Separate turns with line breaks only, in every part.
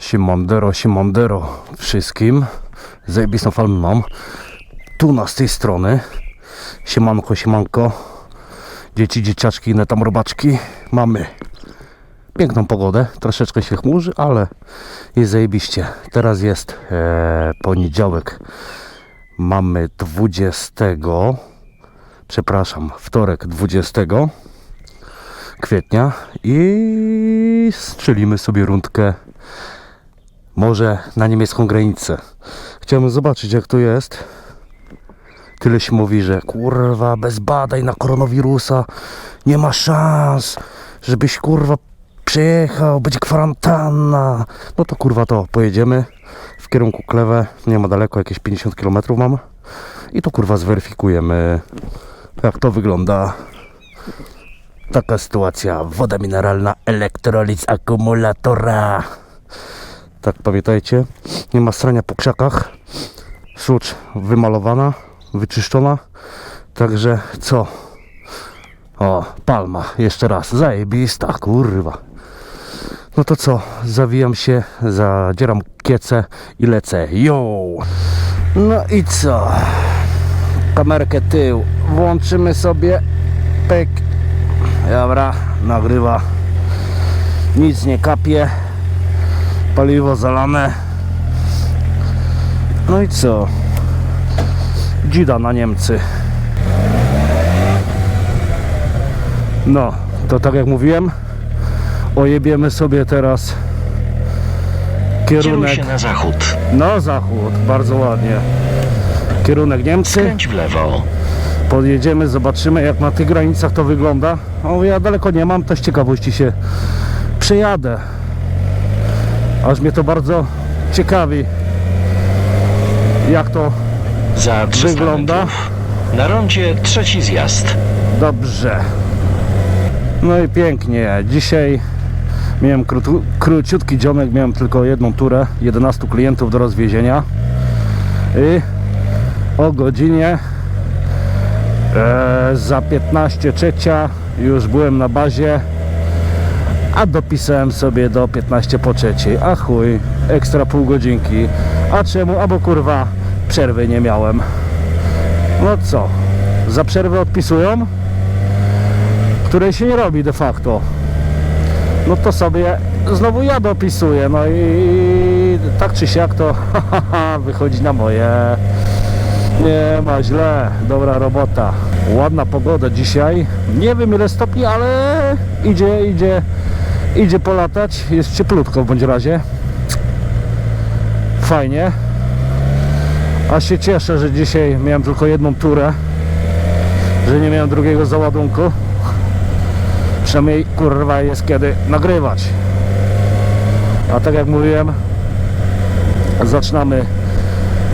Siemandero, siemandero wszystkim. Zajebistą falę mam. Tu na z tej strony. Siemanko, siemanko. Dzieci, dzieciaczki, inne tam robaczki. Mamy piękną pogodę. Troszeczkę się chmurzy, ale jest zajebiście. Teraz jest e, poniedziałek. Mamy 20. Przepraszam, wtorek 20 kwietnia i strzelimy sobie rundkę może na niemiecką granicę. Chciałbym zobaczyć jak to jest. Tyle się mówi, że kurwa bez badań na koronawirusa nie ma szans, żebyś kurwa przyjechał, będzie kwarantanna. No to kurwa to pojedziemy w kierunku Klewę, nie ma daleko, jakieś 50 km mam. I to kurwa zweryfikujemy jak to wygląda. Taka sytuacja. Woda mineralna, elektrolit z akumulatora. Tak pamiętajcie. Nie ma strania po krzakach. Sucz wymalowana, wyczyszczona. Także co? O, palma. Jeszcze raz. Zajebista, kurwa. No to co? Zawijam się, zadzieram kiecę i lecę. Yo! No i co? Kamerkę tył. Włączymy sobie. Pyk. Dobra, nagrywa. Nic nie kapie. Paliwo zalane. No i co? Dzida na Niemcy. No, to tak jak mówiłem, ojebiemy sobie teraz
Kieruj
kierunek
się na zachód.
na zachód, bardzo ładnie. Kierunek Niemcy.
Skręć w lewo.
Podjedziemy, zobaczymy jak na tych granicach to wygląda. O, ja daleko nie mam, też z ciekawości się przejadę. Aż mnie to bardzo ciekawi, jak to
Za 300
Wygląda.
metrów. Na rondzie trzeci zjazd.
dobrze. No i pięknie. Dzisiaj miałem krótu, króciutki dzionek, miałem tylko jedną turę, 11 klientów do rozwiezienia. I o godzinie e, za 15 trzecia już byłem na bazie, a dopisałem sobie do 15 po trzeciej. A chuj, ekstra pół godzinki. A czemu? A bo kurwa przerwy nie miałem. No co? Za przerwę odpisują? Której się nie robi de facto. No to sobie znowu ja dopisuję. No i tak czy siak to wychodzi na moje. Nie ma źle, dobra robota. Ładna pogoda dzisiaj. Nie wiem ile stopni, ale idzie, idzie, idzie polatać. Jest cieplutko w bądź razie. Fajnie. A się cieszę, że dzisiaj miałem tylko jedną turę. Że nie miałem drugiego załadunku. Przynajmniej kurwa jest kiedy nagrywać. A tak jak mówiłem, zaczynamy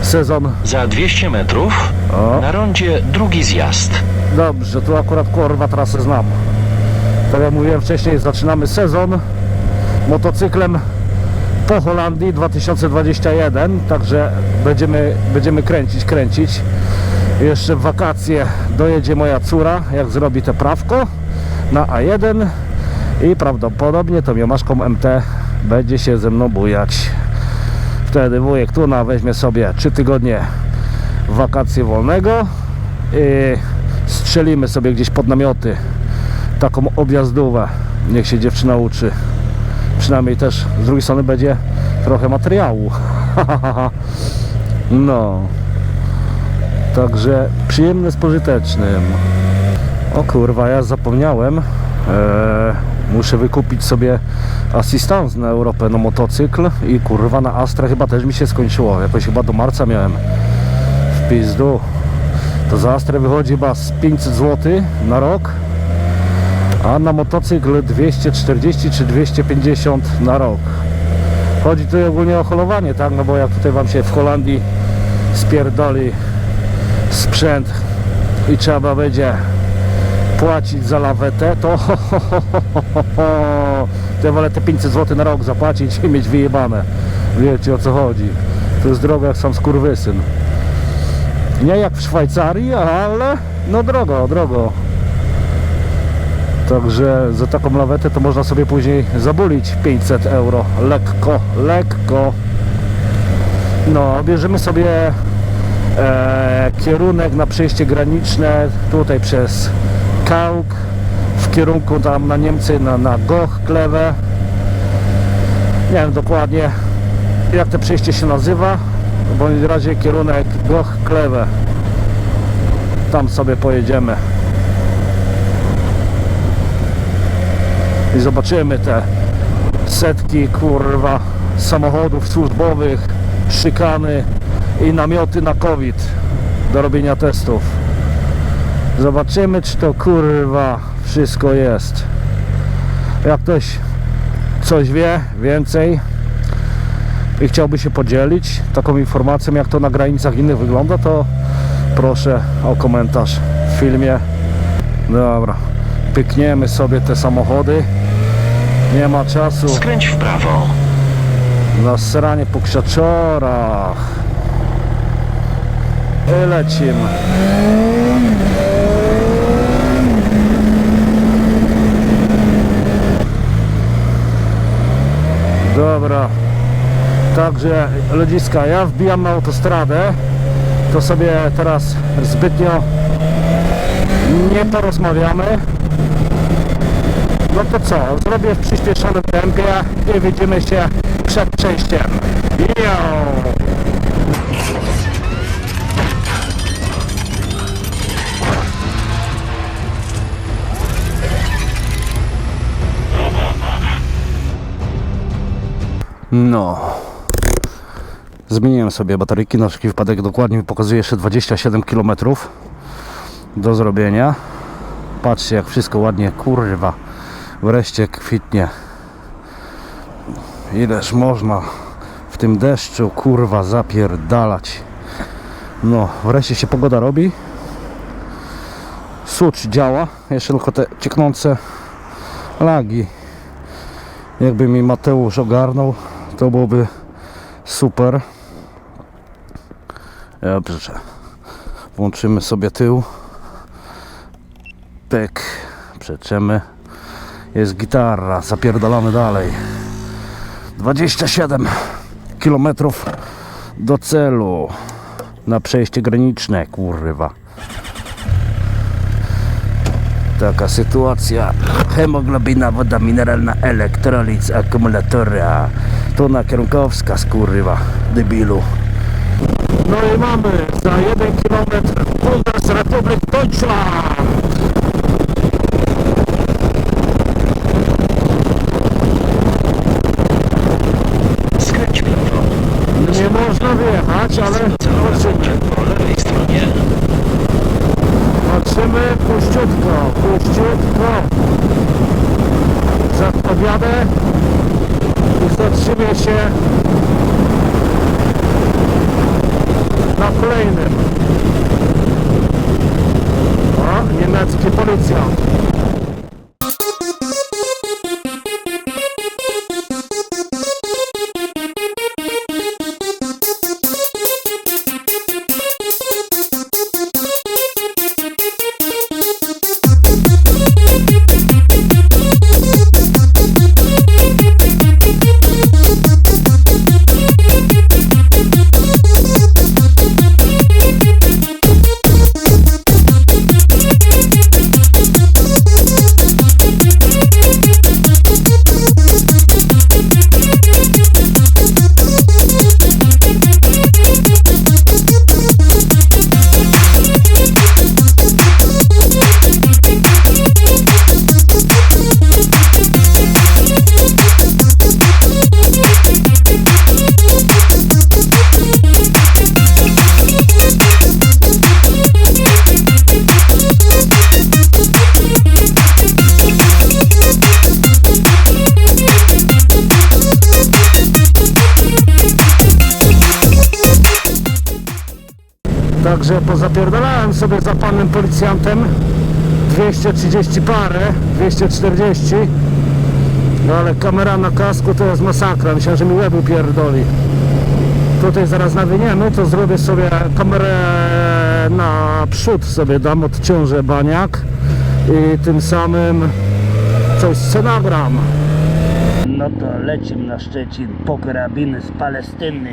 sezon
Za 200 metrów.
O.
Na rondzie drugi zjazd.
Dobrze, tu akurat kurwa trasę znam. Tak jak mówiłem wcześniej, zaczynamy sezon motocyklem po Holandii 2021, także będziemy, będziemy kręcić, kręcić. Jeszcze w wakacje dojedzie moja córa, jak zrobi te prawko na A1 i prawdopodobnie tą Jomaszką MT będzie się ze mną bujać. Wtedy wujek Tuna weźmie sobie 3 tygodnie wakacje wolnego i strzelimy sobie gdzieś pod namioty taką objazdówę niech się dziewczyna uczy. Przynajmniej też z drugiej strony będzie trochę materiału. No. Także przyjemne z pożytecznym. O kurwa ja zapomniałem. Eee, muszę wykupić sobie asystans na Europę na motocykl i kurwa na Astra chyba też mi się skończyło. Jakoś chyba do marca miałem. W pizdu. To za Astrę wychodzi chyba z 500 zł na rok a na motocykl 240 czy 250 na rok. Chodzi tu ogólnie o holowanie tak? No bo jak tutaj wam się w Holandii spierdoli sprzęt i trzeba będzie płacić za lawetę to to ja wolę te 500 zł na rok zapłacić i mieć wyjebane. Wiecie o co chodzi. To jest droga jak sam skurwysyn. Nie jak w Szwajcarii, ale no drogo, drogo. Także za taką lawetę to można sobie później zabulić 500 euro. Lekko, lekko. No, bierzemy sobie e, kierunek na przejście graniczne tutaj przez Kauk w kierunku tam na Niemcy, na, na Goch, Klewę. Nie wiem dokładnie jak to przejście się nazywa. W bądź razie kierunek Goch, Klewę. Tam sobie pojedziemy. I zobaczymy te setki kurwa samochodów służbowych, szykany i namioty na COVID do robienia testów. Zobaczymy czy to kurwa wszystko jest. Jak ktoś coś wie więcej i chciałby się podzielić taką informacją jak to na granicach innych wygląda to proszę o komentarz w filmie. Dobra, pykniemy sobie te samochody. Nie ma czasu
Skręć w prawo.
na sranie po krzaczorach. I lecimy. Dobra. Także ludziska, ja wbijam na autostradę. To sobie teraz zbytnio nie porozmawiamy. No to co, zrobię w przyspieszonym tempie i widzimy się przed przejściem. Yo! No. Zmieniłem sobie bateryjki na wszelki wypadek. Dokładnie mi pokazuje jeszcze 27 km do zrobienia. Patrzcie jak wszystko ładnie, kurwa. Wreszcie kwitnie. Ileż można w tym deszczu, kurwa, zapierdalać. No, wreszcie się pogoda robi. Sucz działa. Jeszcze tylko te cieknące lagi. Jakby mi Mateusz ogarnął, to byłoby super. Dobrze. Włączymy sobie tył. Pyk. Przeczemy. Jest gitara. Zapierdalamy dalej. 27 km do celu. Na przejście graniczne, kurwa. Taka sytuacja. Hemoglobina, woda mineralna, elektrolit, akumulatora. To na kierunkowska, skurwa, debilu. No i mamy za 1 km Bundesrepublik Deutschland. Także pozapierdalałem sobie za panem policjantem 230 parę, 240 No ale kamera na kasku to jest masakra, myślałem, że mi łeb pierdoli Tutaj zaraz nawiniemy, to zrobię sobie kamerę na przód sobie dam, odciążę baniak i tym samym coś co nagram. No to lecimy na Szczecin po karabiny z Palestyny.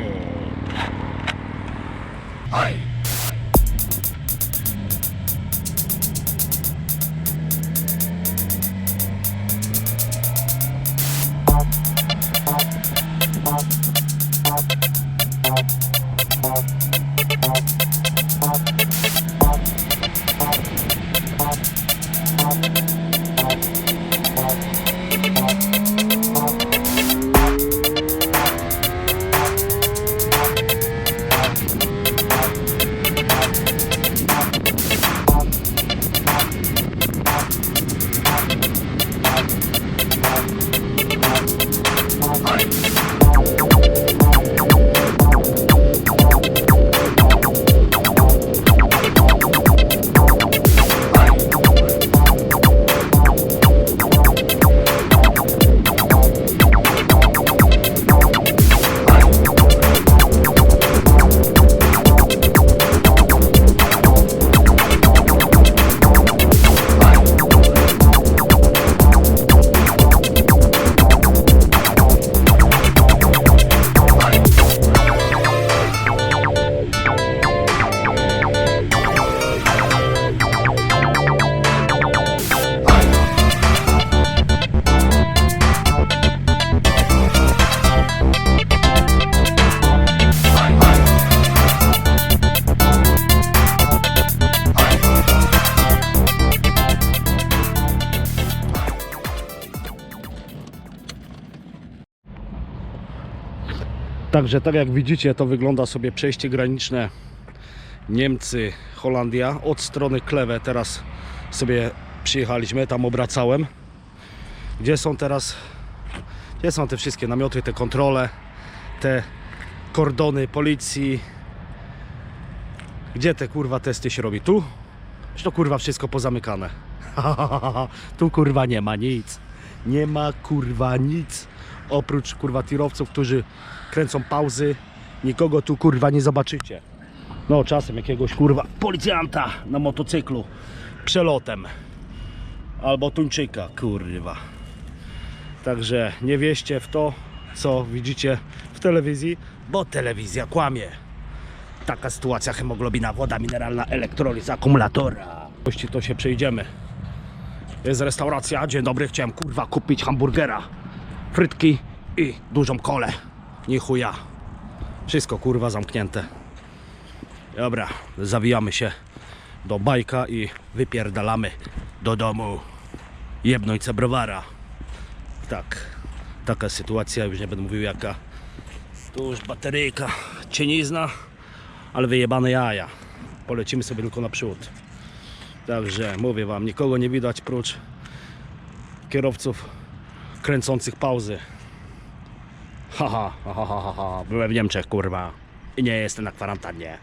Aye. Także tak jak widzicie, to wygląda sobie przejście graniczne Niemcy, Holandia. Od strony Kleve teraz sobie przyjechaliśmy, tam obracałem. Gdzie są teraz, gdzie są te wszystkie namioty, te kontrole, te kordony policji. Gdzie te kurwa testy się robi? Tu? To kurwa wszystko pozamykane? tu kurwa nie ma nic. Nie ma kurwa nic. Oprócz kurwa tirowców, którzy kręcą pauzy. Nikogo tu kurwa nie zobaczycie. No czasem jakiegoś kurwa policjanta na motocyklu przelotem. Albo tuńczyka kurwa. Także nie wieście w to, co widzicie w telewizji, bo telewizja kłamie. Taka sytuacja, hemoglobina, woda mineralna, elektroliz, akumulatora. Jeśli to się przejdziemy. Jest restauracja, dzień dobry, chciałem kurwa kupić hamburgera, frytki i dużą kolę. Nie chuja. Wszystko kurwa zamknięte. Dobra, zawijamy się do bajka i wypierdalamy do domu. Jebnąć se browara. Tak, taka sytuacja, już nie będę mówił jaka. Tu już bateryjka, cienizna, ale wyjebane jaja. Polecimy sobie tylko naprzód. Także mówię wam, nikogo nie widać prócz kierowców kręcących pauzy. Haha, ha, ha, ha, ha, ha. byłem w Niemczech, kurwa. I nie jestem na kwarantannie.